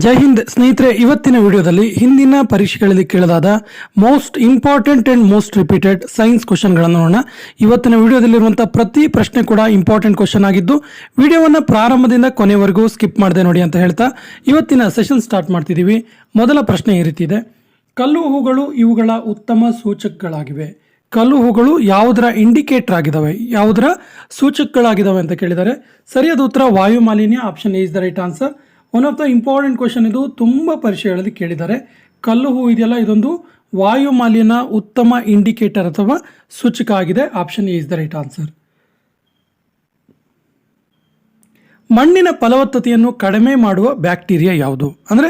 ಜೈ ಹಿಂದ್ ಸ್ನೇಹಿತರೆ, ಇವತ್ತಿನ ವಿಡಿಯೋದಲ್ಲಿ ಹಿಂದಿನ ಪರೀಕ್ಷೆಗಳಲ್ಲಿ ಕೇಳಲಾದ most important and most repeated science ಕ್ವಶನ್ಗಳನ್ನು ನೋಡೋಣ. ಇವತ್ತಿನ ವಿಡಿಯೋದಲ್ಲಿರುವಂಥ ಪ್ರತಿ ಪ್ರಶ್ನೆ ಕೂಡ ಇಂಪಾರ್ಟೆಂಟ್ ಕ್ವಶನ್ ಆಗಿದ್ದು, ವಿಡಿಯೋವನ್ನು ಪ್ರಾರಂಭದಿಂದ ಕೊನೆವರೆಗೂ ಸ್ಕಿಪ್ ಮಾಡದೆ ನೋಡಿ ಅಂತ ಹೇಳ್ತಾ ಇವತ್ತಿನ ಸೆಷನ್ ಸ್ಟಾರ್ಟ್ ಮಾಡ್ತಿದ್ದೀವಿ. ಮೊದಲ ಪ್ರಶ್ನೆ ಈ ರೀತಿ ಇದೆ. ಕಲ್ಲು ಹೂಗಳು ಇವುಗಳ ಉತ್ತಮ ಸೂಚಕಗಳಾಗಿವೆ. ಕಲ್ಲು ಹೂಗಳು ಯಾವುದರ ಇಂಡಿಕೇಟರ್ ಆಗಿದ್ದಾವೆ ಯಾವುದರ ಸೂಚಕಗಳಾಗಿದ್ದಾವೆ ಅಂತ ಕೇಳಿದ್ದಾರೆ. ಸರಿಯಾದ ಉತ್ತರ ವಾಯು ಮಾಲಿನ್ಯ option is the right answer one of the important question ಇದು ತುಂಬ ಪರೀಕ್ಷೆಗಳಲ್ಲಿ ಕೇಳಿದ್ದಾರೆ. ಕಲ್ಲು ಹೂ ಇದೆಯಲ್ಲ, ಇದೊಂದು ವಾಯು ಮಾಲಿನ್ಯ ಉತ್ತಮ ಇಂಡಿಕೇಟರ್ ಅಥವಾ ಸೂಚಕ ಆಗಿದೆ. Option is the right answer ಮಣ್ಣಿನ ಫಲವತ್ತತೆಯನ್ನು ಕಡಿಮೆ ಮಾಡುವ ಬ್ಯಾಕ್ಟೀರಿಯಾ ಯಾವುದು? ಅಂದರೆ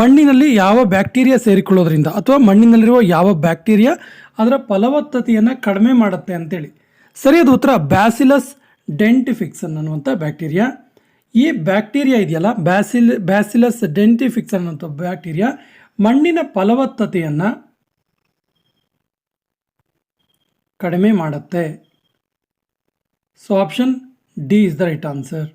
ಮಣ್ಣಿನಲ್ಲಿ ಯಾವ ಬ್ಯಾಕ್ಟೀರಿಯಾ ಸೇರಿಕೊಳ್ಳೋದ್ರಿಂದ ಅಥವಾ ಮಣ್ಣಿನಲ್ಲಿರುವ ಯಾವ ಬ್ಯಾಕ್ಟೀರಿಯಾ ಅದರ ಫಲವತ್ತತೆಯನ್ನು ಕಡಿಮೆ ಮಾಡುತ್ತೆ ಅಂತೇಳಿ. ಸರಿಯಾದ ಉತ್ತರ. ಬ್ಯಾಸಿಲಸ್ ಡೆಂಟಿಫಿಕ್ಸನ್ ಅನ್ನುವಂಥ ಬ್ಯಾಕ್ಟೀರಿಯಾ. ಈ ಬ್ಯಾಕ್ಟೀರಿಯಾ ಇದೆಯಲ್ಲ? ಬ್ಯಾಸಿಲ್, ಬ್ಯಾಸಿಲಸ್ ಡೆಂಟಿಫಿಕ್ಸ್ ಅನ್ನೋಂಥ ಬ್ಯಾಕ್ಟೀರಿಯಾ. ಮಣ್ಣಿನ ಫಲವತ್ತತೆಯನ್ನು ಕಡಿಮೆ ಮಾಡುತ್ತೆ. So option D is the right answer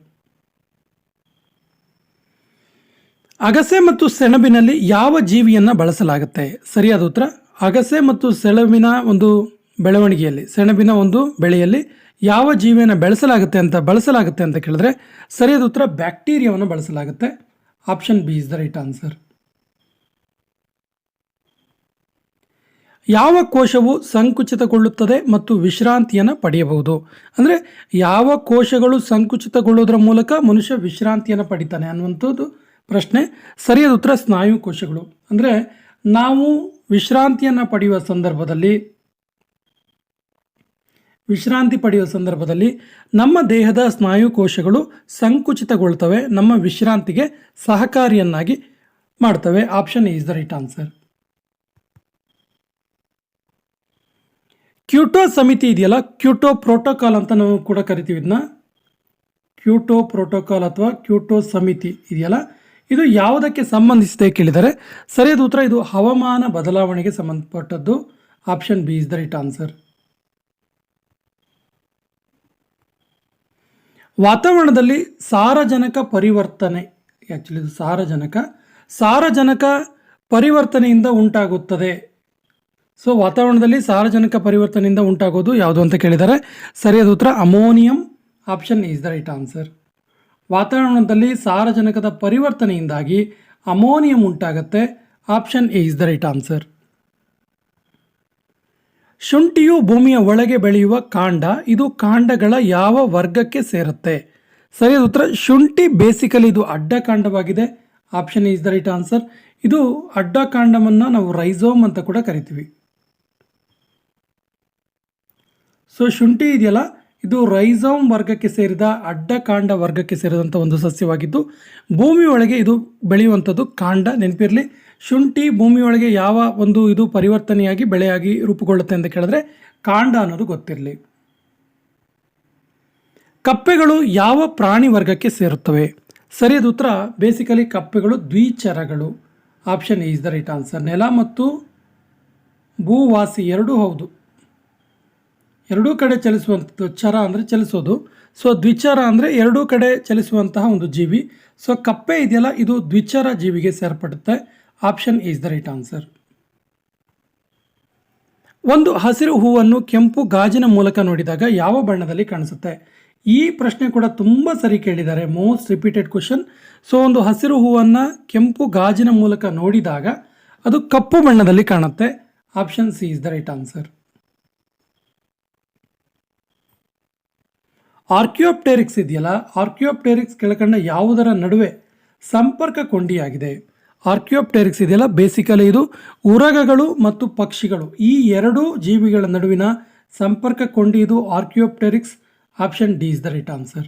ಅಗಸೆ ಮತ್ತು ಸೆಣಬಿನಲ್ಲಿ ಯಾವ ಜೀವಿಯನ್ನು ಬಳಸಲಾಗುತ್ತೆ? ಸರಿಯಾದ ಉತ್ತರ? ಅಗಸೆ ಮತ್ತು ಸೆಣಬಿನ ಒಂದು ಬೆಳವಣಿಗೆಯಲ್ಲಿ, ಸೆಣಬಿನ ಒಂದು ಬೆಳೆಯಲ್ಲಿ ಯಾವ ಜೀವಿಯನ್ನು ಬೆಳೆಸಲಾಗುತ್ತೆ ಅಂತ ಬಳಸಲಾಗುತ್ತೆ ಅಂತ ಕೇಳಿದ್ರೆ ಸರಿಯಾದ ಉತ್ತರ ಬ್ಯಾಕ್ಟೀರಿಯಾವನ್ನು ಬಳಸಲಾಗುತ್ತೆ. Option B is the right answer. ಯಾವ ಕೋಶವು ಸಂಕುಚಿತಗೊಳ್ಳುತ್ತದೆ ಮತ್ತು ವಿಶ್ರಾಂತಿಯನ್ನು ಪಡೆಯಬಹುದು? ಅಂದರೆ ಯಾವ ಕೋಶಗಳು ಸಂಕುಚಿತಗೊಳ್ಳುವುದರ ಮೂಲಕ ಮನುಷ್ಯ ವಿಶ್ರಾಂತಿಯನ್ನು ಪಡಿತಾನೆ ಅನ್ನುವಂಥದ್ದು ಪ್ರಶ್ನೆ. ಸರಿಯಾದ ಉತ್ತರ ಸ್ನಾಯು ಕೋಶಗಳು. ಅಂದರೆ ನಾವು ವಿಶ್ರಾಂತಿಯನ್ನು ಪಡೆಯುವ ಸಂದರ್ಭದಲ್ಲಿ ವಿಶ್ರಾಂತಿ ಪಡೆಯುವ ಸಂದರ್ಭದಲ್ಲಿ ನಮ್ಮ ದೇಹದ ಸ್ನಾಯು ಕೋಶಗಳು ಸಂಕುಚಿತಗೊಳ್ತವೆ, ನಮ್ಮ ವಿಶ್ರಾಂತಿಗೆ ಸಹಕಾರಿಯನ್ನಾಗಿ ಮಾಡ್ತವೆ. Option is the right answer Kyoto ಸಮಿತಿ ಇದೆಯಲ್ಲ? ಕ್ಯೂಟೋ ಪ್ರೋಟೋಕಾಲ್ ಅಂತ ನಾವು ಕೂಡ ಕರಿತೀವಿ ಇದನ್ನ. ಕ್ಯೂಟೋ ಪ್ರೋಟೋಕಾಲ್ ಅಥವಾ ಕ್ಯೂಟೋ ಸಮಿತಿ ಇದೆಯಲ್ಲ? ಇದು ಯಾವುದಕ್ಕೆ ಸಂಬಂಧಿಸಿದೆ ಕೇಳಿದರೆ, ಸರಿಯಾದ ಉತ್ತರ ಇದು ಹವಾಮಾನ ಬದಲಾವಣೆಗೆ ಸಂಬಂಧಪಟ್ಟದ್ದು. Option B is the right answer ವಾತಾವರಣದಲ್ಲಿ ಸಾರಜನಕ ಪರಿವರ್ತನೆ. ಆ್ಯಕ್ಚುಲಿ ಸಾರಜನಕ. ಸಾರಜನಕ ಪರಿವರ್ತನೆಯಿಂದ ಉಂಟಾಗುತ್ತದೆ. ಸೊ ವಾತಾವರಣದಲ್ಲಿ ಸಾರಜನಕ ಪರಿವರ್ತನೆಯಿಂದ ಉಂಟಾಗೋದು ಯಾವುದು ಅಂತ ಕೇಳಿದರೆ, ಸರಿಯಾದ ಉತ್ತರ ammonium. Option is the right answer ವಾತಾವರಣದಲ್ಲಿ ಸಾರಜನಕದ ಪರಿವರ್ತನೆಯಿಂದಾಗಿ ಅಮೋನಿಯಂ ಉಂಟಾಗುತ್ತೆ. Option A is the right answer ಶುಂಠಿಯು ಭೂಮಿಯ ಒಳಗೆ ಬೆಳೆಯುವ ಕಾಂಡ, ಇದು ಕಾಂಡಗಳ ಯಾವ ವರ್ಗಕ್ಕೆ ಸೇರುತ್ತೆ? ಸರಿಯಾದ ಉತ್ತರ, ಶುಂಠಿ ಬೇಸಿಕಲಿ ಇದು ಅಡ್ಡ ಕಾಂಡವಾಗಿದೆ. Option is the right answer ಇದು ಅಡ್ಡ ಕಾಂಡವನ್ನು ನಾವು ರೈಸೋಮ್ ಅಂತ ಕೂಡ ಕರಿತೀವಿ. ಸೊ ಶುಂಠಿ ಇದೆಯಲ್ಲ? ಇದು ರೈಸೋಮ್ ವರ್ಗಕ್ಕೆ ಸೇರಿದ ಅಡ್ಡಕಾಂಡ ವರ್ಗಕ್ಕೆ ಸೇರಿದಂಥ ಒಂದು ಸಸ್ಯವಾಗಿದ್ದು, ಭೂಮಿಯೊಳಗೆ ಇದು ಬೆಳೆಯುವಂಥದ್ದು ಕಾಂಡ ನೆನಪಿರಲಿ. ಶುಂಠಿ ಭೂಮಿಯೊಳಗೆ ಯಾವ ಒಂದು ಇದು ಪರಿವರ್ತನೆಯಾಗಿ ಬೆಳೆಯಾಗಿ ರೂಪುಗೊಳ್ಳುತ್ತೆ ಅಂತ ಕೇಳಿದ್ರೆ ಕಾಂಡ ಅನ್ನೋದು ಗೊತ್ತಿರಲಿ. ಕಪ್ಪೆಗಳು ಯಾವ ಪ್ರಾಣಿ ವರ್ಗಕ್ಕೆ ಸೇರುತ್ತವೆ? ಸರಿಯಾದ ಉತ್ತರ. ಬೇಸಿಕಲಿ ಕಪ್ಪೆಗಳು ದ್ವಿಚರಗಳು. Option is the right answer ನೆಲ ಮತ್ತು ಭೂವಾಸಿ ಎರಡೂ ಹೌದು. ಎರಡೂ ಕಡೆ ಚಲಿಸುವಂಥದ್ದು ಚರ ಅಂದರೆ ಚಲಿಸೋದು. ಸೊ ದ್ವಿಚರ ಅಂದರೆ ಎರಡೂ ಕಡೆ ಚಲಿಸುವಂತಹ ಒಂದು ಜೀವಿ. ಸೊ ಕಪ್ಪೆ ಇದೆಯಲ್ಲ, ಇದು ದ್ವಿಚರ ಜೀವಿಗೆ ಸೇರ್ಪಡುತ್ತೆ. Option is the right answer ಒಂದು ಹಸಿರು ಹೂವನ್ನು ಕೆಂಪು ಗಾಜಿನ ಮೂಲಕ ನೋಡಿದಾಗ ಯಾವ ಬಣ್ಣದಲ್ಲಿ ಕಾಣಿಸುತ್ತೆ? ಈ ಪ್ರಶ್ನೆ ಕೂಡ ತುಂಬ ಸರಿ ಕೇಳಿದ್ದಾರೆ. ಮೋಸ್ಟ್ ರಿಪೀಟೆಡ್ ಕ್ವಶನ್ ಸೊ ಒಂದು ಹಸಿರು ಹೂವನ್ನು ಕೆಂಪು ಗಾಜಿನ ಮೂಲಕ ನೋಡಿದಾಗ ಅದು ಕಪ್ಪು ಬಣ್ಣದಲ್ಲಿ ಕಾಣುತ್ತೆ. Option C is the right answer archaeopteryx ಇದೆಯಲ್ಲ? ಆರ್ಕಿಯೋಪ್ಟೆರಿಕ್ಸ್ ಕೆಳಕಂಡ ಯಾವುದರ ನಡುವೆ ಸಂಪರ್ಕ ಕೊಂಡಿಯಾಗಿದೆ? ಆರ್ಕಿಯೋಪ್ಟೆರಿಕ್ಸ್ ಇದೆಯಲ್ಲ? ಬೇಸಿಕಲಿ ಇದು ಉರಗಗಳು ಮತ್ತು ಪಕ್ಷಿಗಳು. ಈ ಎರಡೂ ಜೀವಿಗಳ ನಡುವಿನ ಸಂಪರ್ಕ ಕೊಂಡಿ ಇದು archaeopteryx. Option D is the right answer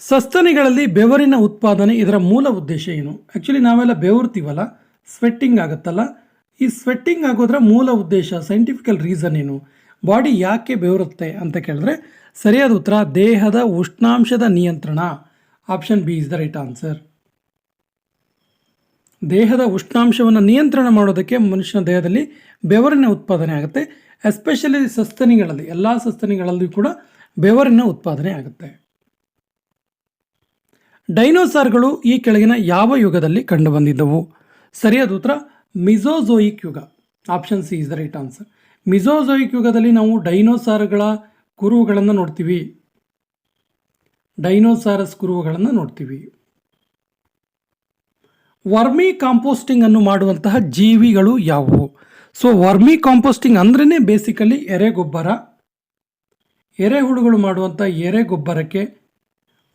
ಸಸ್ತನಿಗಳಲ್ಲಿ ಬೆವರಿನ ಉತ್ಪಾದನೆ ಇದರ ಮೂಲ ಉದ್ದೇಶ ಏನು? ಆ್ಯಕ್ಚುಲಿ ನಾವೆಲ್ಲ ಬೆವರ್ತೀವಲ್ಲ? ಸ್ವೆಟ್ಟಿಂಗ್ ಆಗುತ್ತಲ್ಲ? ಈ ಸ್ವೆಟ್ಟಿಂಗ್ ಆಗೋದ್ರ ಮೂಲ ಉದ್ದೇಶ ಸೈಂಟಿಫಿಕಲ್ ರೀಸನ್ ಏನು? ಬಾಡಿ ಯಾಕೆ ಬೆವರುತ್ತೆ ಅಂತ ಕೇಳಿದ್ರೆ ಸರಿಯಾದ ಉತ್ತರ, ದೇಹದ ಉಷ್ಣಾಂಶದ ನಿಯಂತ್ರಣ. Option B is the right answer ದೇಹದ ಉಷ್ಣಾಂಶವನ್ನು ನಿಯಂತ್ರಣ ಮಾಡೋದಕ್ಕೆ ಮನುಷ್ಯನ ದೇಹದಲ್ಲಿ ಬೆವರಿನ ಉತ್ಪಾದನೆ ಆಗುತ್ತೆ. ಎಸ್ಪೆಷಲಿ ಸಸ್ತನಿಗಳಲ್ಲಿ, ಎಲ್ಲ ಸಸ್ತನಿಗಳಲ್ಲಿ ಕೂಡ ಬೆವರಿನ ಉತ್ಪಾದನೆ ಆಗುತ್ತೆ. ಡೈನೋಸಾರ್ಗಳು ಈ ಕೆಳಗಿನ ಯಾವ ಯುಗದಲ್ಲಿ ಕಂಡುಬಂದಿದ್ದವು? ಸರಿಯಾದ ಉತ್ತರ ಮಿಜೋಜೋಯಿಕ್ ಯುಗ. Option C is the right answer Mesozoic ಯುಗದಲ್ಲಿ ನಾವು ಡೈನೋಸಾರ್ಗಳ ಕುರುಹುಗಳನ್ನು ನೋಡ್ತೀವಿ. ಡೈನೋಸಾರಸ್ ಕುರುಹುಗಳನ್ನು ನೋಡ್ತೀವಿ. ವರ್ಮಿ ಕಾಂಪೋಸ್ಟಿಂಗ್ ಅನ್ನು ಮಾಡುವಂತಹ ಜೀವಿಗಳು ಯಾವುವು? ಸೊ, ವರ್ಮಿ ಕಾಂಪೋಸ್ಟಿಂಗ್ ಅಂದ್ರೇ ಬೇಸಿಕಲಿ ಎರೆಗೊಬ್ಬರ ಎರೆಹುಳುಗಳು ಮಾಡುವಂಥ ಎರೆಗೊಬ್ಬರಕ್ಕೆ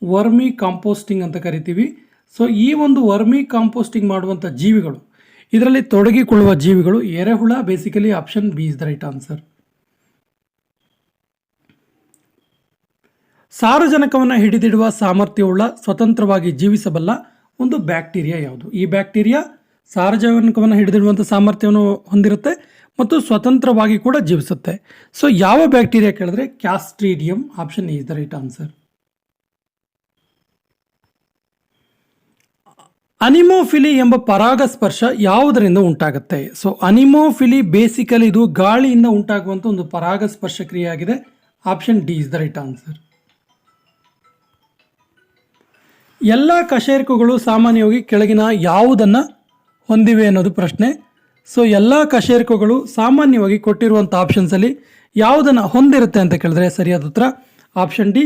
ವರ್ಮಿ ಕಾಂಪೋಸ್ಟಿಂಗ್ ಅಂತ ಕರಿತೀವಿ. ಸೊ, ಈ ಒಂದು ವರ್ಮಿ ಕಾಂಪೋಸ್ಟಿಂಗ್ ಮಾಡುವಂಥ ಜೀವಿಗಳು ಇದರಲ್ಲಿ ತೊಡಗಿಕೊಳ್ಳುವ ಜೀವಿಗಳು ಎರೆಹುಳ basically option B is the right answer ಸಾರಜನಕವನ್ನು ಹಿಡಿದಿಡುವ ಸಾಮರ್ಥ್ಯವುಳ್ಳ, ಸ್ವತಂತ್ರವಾಗಿ ಜೀವಿಸಬಲ್ಲ ಒಂದು ಬ್ಯಾಕ್ಟೀರಿಯಾ ಯಾವುದು? ಈ ಬ್ಯಾಕ್ಟೀರಿಯಾ ಸಾರಜನಕವನ್ನು ಹಿಡಿದಿಡುವಂಥ ಸಾಮರ್ಥ್ಯವನ್ನು ಹೊಂದಿರುತ್ತೆ ಮತ್ತು ಸ್ವತಂತ್ರವಾಗಿ ಕೂಡ ಜೀವಿಸುತ್ತೆ. ಸೊ ಯಾವ ಬ್ಯಾಕ್ಟೀರಿಯಾ ಕೇಳಿದ್ರೆ clostridium option is the right answer anemophily ಎಂಬ ಪರಾಗಸ್ಪರ್ಶ ಯಾವುದರಿಂದ ಉಂಟಾಗುತ್ತೆ? ಸೊ ಅನಿಮೋಫಿಲಿ ಬೇಸಿಕಲಿ ಇದು ಗಾಳಿಯಿಂದ ಉಂಟಾಗುವಂಥ ಒಂದು ಪರಾಗಸ್ಪರ್ಶ ಕ್ರಿಯೆಯಾಗಿದೆ. Option D is the right answer ಎಲ್ಲ ಕಶೇರುಕಗಳು ಸಾಮಾನ್ಯವಾಗಿ ಕೆಳಗಿನ ಯಾವುದನ್ನು ಹೊಂದಿವೆ ಅನ್ನೋದು ಪ್ರಶ್ನೆ. ಸೊ ಎಲ್ಲ ಕಶೇರುಕಗಳು ಸಾಮಾನ್ಯವಾಗಿ ಕೊಟ್ಟಿರುವಂಥ ಆಪ್ಷನ್ಸಲ್ಲಿ ಯಾವುದನ್ನು ಹೊಂದಿರುತ್ತೆ ಅಂತ ಕೇಳಿದ್ರೆ ಸರಿಯಾದ ಉತ್ತರ. ಆಪ್ಷನ್ ಡಿ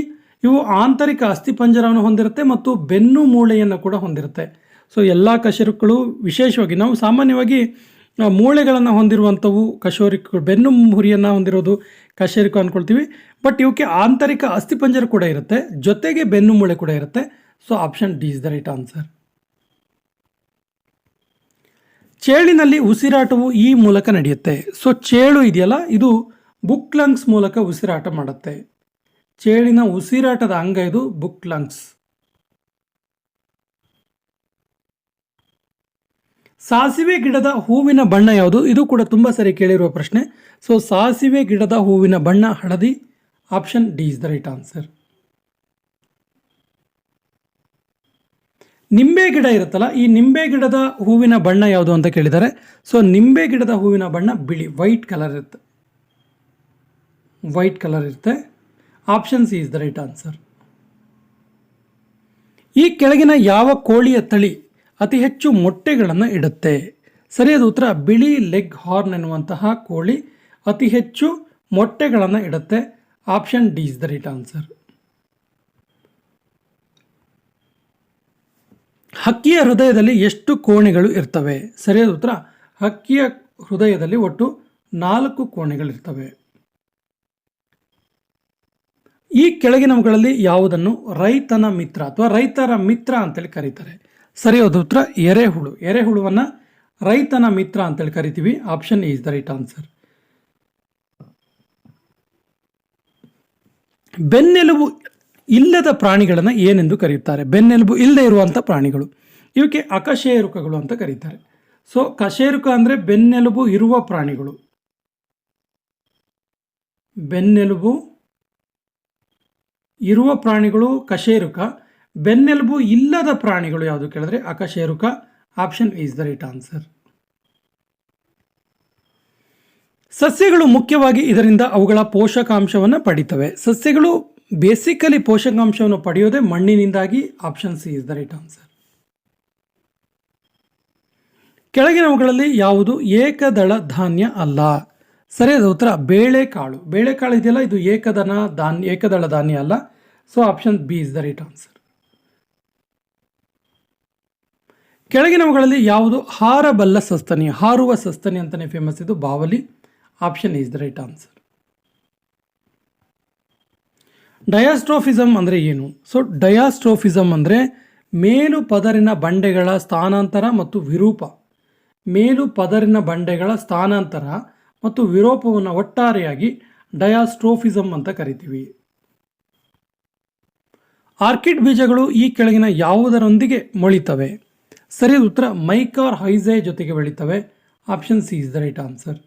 ಇವು ಆಂತರಿಕ ಅಸ್ಥಿಪಂಜರವನ್ನು ಹೊಂದಿರುತ್ತೆ ಮತ್ತು ಬೆನ್ನು ಮೂಳೆಯನ್ನು ಕೂಡ ಹೊಂದಿರುತ್ತೆ. ಸೊ ಎಲ್ಲ ಕಶೇರುಕಗಳು ವಿಶೇಷವಾಗಿ ನಾವು ಸಾಮಾನ್ಯವಾಗಿ ಮೂಳೆಗಳನ್ನು ಹೊಂದಿರುವಂಥವು ಕಶೋರಿಕ ಬೆನ್ನು ಹುರಿಯನ್ನು ಹೊಂದಿರೋದು ಕಶೇರುಕ ಅಂದ್ಕೊಳ್ತೀವಿ ಬಟ್ ಇವಕ್ಕೆ ಆಂತರಿಕ ಅಸ್ಥಿಪಂಜರ ಕೂಡ ಇರುತ್ತೆ. ಜೊತೆಗೆ ಬೆನ್ನು ಮೂಳೆ ಕೂಡ ಇರುತ್ತೆ. So option D is the right answer ಚೇಳಿನಲ್ಲಿ ಉಸಿರಾಟವು ಈ ಮೂಲಕ ನಡೆಯುತ್ತೆ. ಸೊ ಚೇಳು ಇದೆಯಲ್ಲ, ಇದು ಬುಕ್ ಲಂಗ್ಸ್ ಮೂಲಕ ಉಸಿರಾಟ ಮಾಡುತ್ತೆ. ಚೇಳಿನ ಉಸಿರಾಟದ ಅಂಗ ಇದು ಬುಕ್ ಲಂಗ್ಸ್ ಸಾಸಿವೆ ಗಿಡದ ಹೂವಿನ ಬಣ್ಣ ಯಾವುದು? ಇದು ಕೂಡ ತುಂಬ ಸರಿ ಕೇಳಿರುವ ಪ್ರಶ್ನೆ. ಸೊ ಸಾಸಿವೆ ಗಿಡದ ಹೂವಿನ ಬಣ್ಣ ಹಳದಿ. Option D is the right answer ನಿಂಬೆ ಗಿಡ ಇರುತ್ತಲ್ಲ, ಈ ನಿಂಬೆ ಗಿಡದ ಹೂವಿನ ಬಣ್ಣ ಯಾವುದು ಅಂತ ಕೇಳಿದ್ದಾರೆ. ಸೊ ನಿಂಬೆ ಗಿಡದ ಹೂವಿನ ಬಣ್ಣ ಬಿಳಿ ವೈಟ್ ಕಲರ್ ಇರುತ್ತೆ. ವೈಟ್ ಕಲರ್ ಇರುತ್ತೆ. Option C is the right answer ಈ ಕೆಳಗಿನ ಯಾವ ಕೋಳಿಯ ತಳಿ ಅತಿ ಹೆಚ್ಚು ಮೊಟ್ಟೆಗಳನ್ನು ಇಡುತ್ತೆ. ಸರಿಯಾದ ಉತ್ತರ, ಬಿಳಿ ಲೆಗ್ ಹಾರ್ನ್ ಎನ್ನುವಂತಹ ಕೋಳಿ ಅತಿ ಹೆಚ್ಚು ಮೊಟ್ಟೆಗಳನ್ನು ಇಡುತ್ತೆ. Option D is the right answer. ಹಕ್ಕಿಯ ಹೃದಯದಲ್ಲಿ ಎಷ್ಟು ಕೋಣೆಗಳು ಇರ್ತವೆ? ಸರಿಯಾದ ಉತ್ತರ, ಹಕ್ಕಿಯ ಹೃದಯದಲ್ಲಿ ಒಟ್ಟು ನಾಲ್ಕು ಕೋಣೆಗಳಿರ್ತವೆ ಈ ಕೆಳಗಿನವುಗಳಲ್ಲಿ ಯಾವುದನ್ನು ರೈತನ ಮಿತ್ರ ಅಥವಾ ರೈತರ ಮಿತ್ರ ಅಂತೇಳಿ ಕರೀತಾರೆ. ಸರಿಯಾದ ಉತ್ತರ, ಎರೆಹುಳು. ಎರೆಹುಳುವನ್ನು ರೈತನ ಮಿತ್ರ ಅಂತೇಳಿ ಕರಿತೀವಿ. Option is the right answer ಬೆನ್ನೆಲುಬು ಇಲ್ಲದ ಪ್ರಾಣಿಗಳನ್ನು ಏನೆಂದು ಕರೆಯುತ್ತಾರೆ? ಬೆನ್ನೆಲುಬು ಇಲ್ಲದೆ ಇರುವಂಥ ಪ್ರಾಣಿಗಳು. ಇವಕ್ಕೆ ಅಕಶೇರುಕಗಳು ಅಂತ ಕರೀತಾರೆ. ಸೊ ಕಶೇರುಕ ಅಂದರೆ ಬೆನ್ನೆಲುಬು ಇರುವ ಪ್ರಾಣಿಗಳು. ಬೆನ್ನೆಲುಬು ಇರುವ ಪ್ರಾಣಿಗಳು, ಕಶೇರುಕ. ಬೆನ್ನೆಲುಬು ಇಲ್ಲದ ಪ್ರಾಣಿಗಳು ಯಾವುದು ಕೇಳಿದ್ರೆ ಅಕಶೇರುಕ option is the right answer. ಸಸ್ಯಗಳು ಮುಖ್ಯವಾಗಿ ಇದರಿಂದ ಅವುಗಳ ಪೋಷಕಾಂಶವನ್ನು ಪಡಿತವೆ. ಸಸ್ಯಗಳು ಬೇಸಿಕಲಿ ಪೋಷಕಾಂಶವನ್ನು ಪಡೆಯೋದೇ ಮಣ್ಣಿನಿಂದಾಗಿ option C is the right answer. ಕೆಳಗಿನವುಗಳಲ್ಲಿ ಯಾವುದು ಏಕದಳ ಧಾನ್ಯ ಅಲ್ಲ. ಸರಿಯಾದ ಉತ್ತರ ಬೇಳೆಕಾಳು. ಬೇಳೆಕಾಳು ಇದೆಯಲ್ಲ, ಇದು ಏಕದನ ಧಾನ್ಯ, ಏಕದಳ ಧಾನ್ಯ ಅಲ್ಲ. So option B is the right answer ಕೆಳಗಿನವುಗಳಲ್ಲಿ ಯಾವುದು? ಹಾರಬಲ್ಲ ಸಸ್ತನಿ. ಹಾರುವ ಸಸ್ತನಿ ಅಂತಲೇ ಫೇಮಸ್ ಇದು. ಬಾವಲಿ. Option is the right answer diastrophism ಅಂದರೆ ಏನು? ಸೊ ಡಯಾಸ್ಟ್ರೋಫಿಸಮ್ ಅಂದರೆ ಮೇಲು ಪದರಿನ ಬಂಡೆಗಳ ಸ್ಥಾನಾಂತರ ಮತ್ತು ವಿರೂಪ. ಮೇಲು ಪದರಿನ ಬಂಡೆಗಳ ಸ್ಥಾನಾಂತರ ಮತ್ತು ವಿರೂಪವನ್ನು ಒಟ್ಟಾರೆಯಾಗಿ ಡಯಾಸ್ಟ್ರೋಫಿಸಮ್ ಅಂತ ಕರಿತೀವಿ. ಆರ್ಕಿಡ್ ಬೀಜಗಳು ಈ ಕೆಳಗಿನ ಯಾವುದರೊಂದಿಗೆ ಮೊಳಿತವೆ? ಸರಿಯಾದ ಉತ್ತರ ಮೈಕಾರ್ ಹೈಝೆ ಜೊತೆಗೆ ಬೆಳೀತವೆ. Option C is the right answer.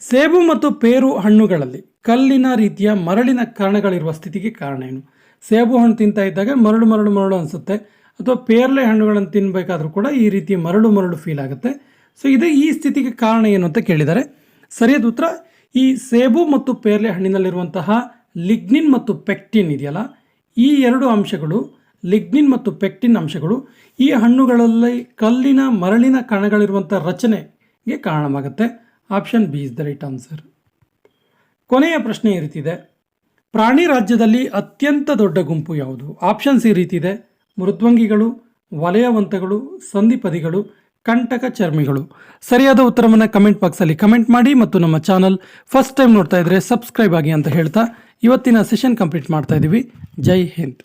ಸೇಬು ಮತ್ತು ಪೇರು ಹಣ್ಣುಗಳಲ್ಲಿ ಕಲ್ಲಿನ ರೀತಿಯ ಮರಳಿನ ಕಣಗಳಿರುವ ಸ್ಥಿತಿಗೆ ಕಾರಣ ಏನು? ಸೇಬು ಹಣ್ಣು ತಿಂತಾ ಇದ್ದಾಗ ಮರಳು ಮರಳು ಮರಳು ಅನಿಸುತ್ತೆ. ಅಥವಾ ಪೇರ್ಲೆ ಹಣ್ಣುಗಳನ್ನು ತಿನ್ನಬೇಕಾದ್ರೂ ಕೂಡ ಈ ರೀತಿ ಮರಳು ಮರಳು ಫೀಲ್ ಆಗುತ್ತೆ. ಸೊ ಇದು ಈ ಸ್ಥಿತಿಗೆ ಕಾರಣ ಏನು ಅಂತ ಕೇಳಿದ್ದಾರೆ ಸರಿಯಾದ ಉತ್ತರ, ಈ ಸೇಬು ಮತ್ತು ಪೇರ್ಲೆ ಹಣ್ಣಿನಲ್ಲಿರುವಂತಹ ಲಿಗ್ನಿನ್ ಮತ್ತು ಪೆಕ್ಟಿನ್ ಇದೆಯಲ್ಲ, ಈ ಎರಡು ಅಂಶಗಳು ಲಿಗ್ನಿನ್ ಮತ್ತು ಪೆಕ್ಟಿನ್ ಅಂಶಗಳು ಈ ಹಣ್ಣುಗಳಲ್ಲಿ ಕಲ್ಲಿನ ಮರಳಿನ ಕಣಗಳಿರುವಂಥ ರಚನೆಗೆ ಕಾರಣವಾಗುತ್ತೆ. Option B is the right answer. ಕೊನೆಯ ಪ್ರಶ್ನೆ ಈ ರೀತಿದೆ ಪ್ರಾಣಿ ರಾಜ್ಯದಲ್ಲಿ ಅತ್ಯಂತ ದೊಡ್ಡ ಗುಂಪು ಯಾವುದು? ಆಪ್ಷನ್ಸ್ ಈ ರೀತಿ ಇದೆ. ಮೃದ್ವಂಗಿಗಳು, ವಲಯವಂತಗಳು, ಸಂಧಿಪದಿಗಳು, ಕಂಟಕ ಚರ್ಮಿಗಳು. ಸರಿಯಾದ ಉತ್ತರವನ್ನು ಕಮೆಂಟ್ ಬಾಕ್ಸಲ್ಲಿ ಕಮೆಂಟ್ ಮಾಡಿ ಮತ್ತು ನಮ್ಮ ಚಾನಲ್ ಫಸ್ಟ್ ಟೈಮ್ ನೋಡ್ತಾ ಇದ್ರೆ ಸಬ್ಸ್ಕ್ರೈಬ್ ಆಗಿ ಅಂತ ಹೇಳ್ತಾ ಇವತ್ತಿನ ಸೆಷನ್ ಕಂಪ್ಲೀಟ್ ಮಾಡ್ತಾ ಇದ್ದೀವಿ ಜೈ ಹಿಂದ್.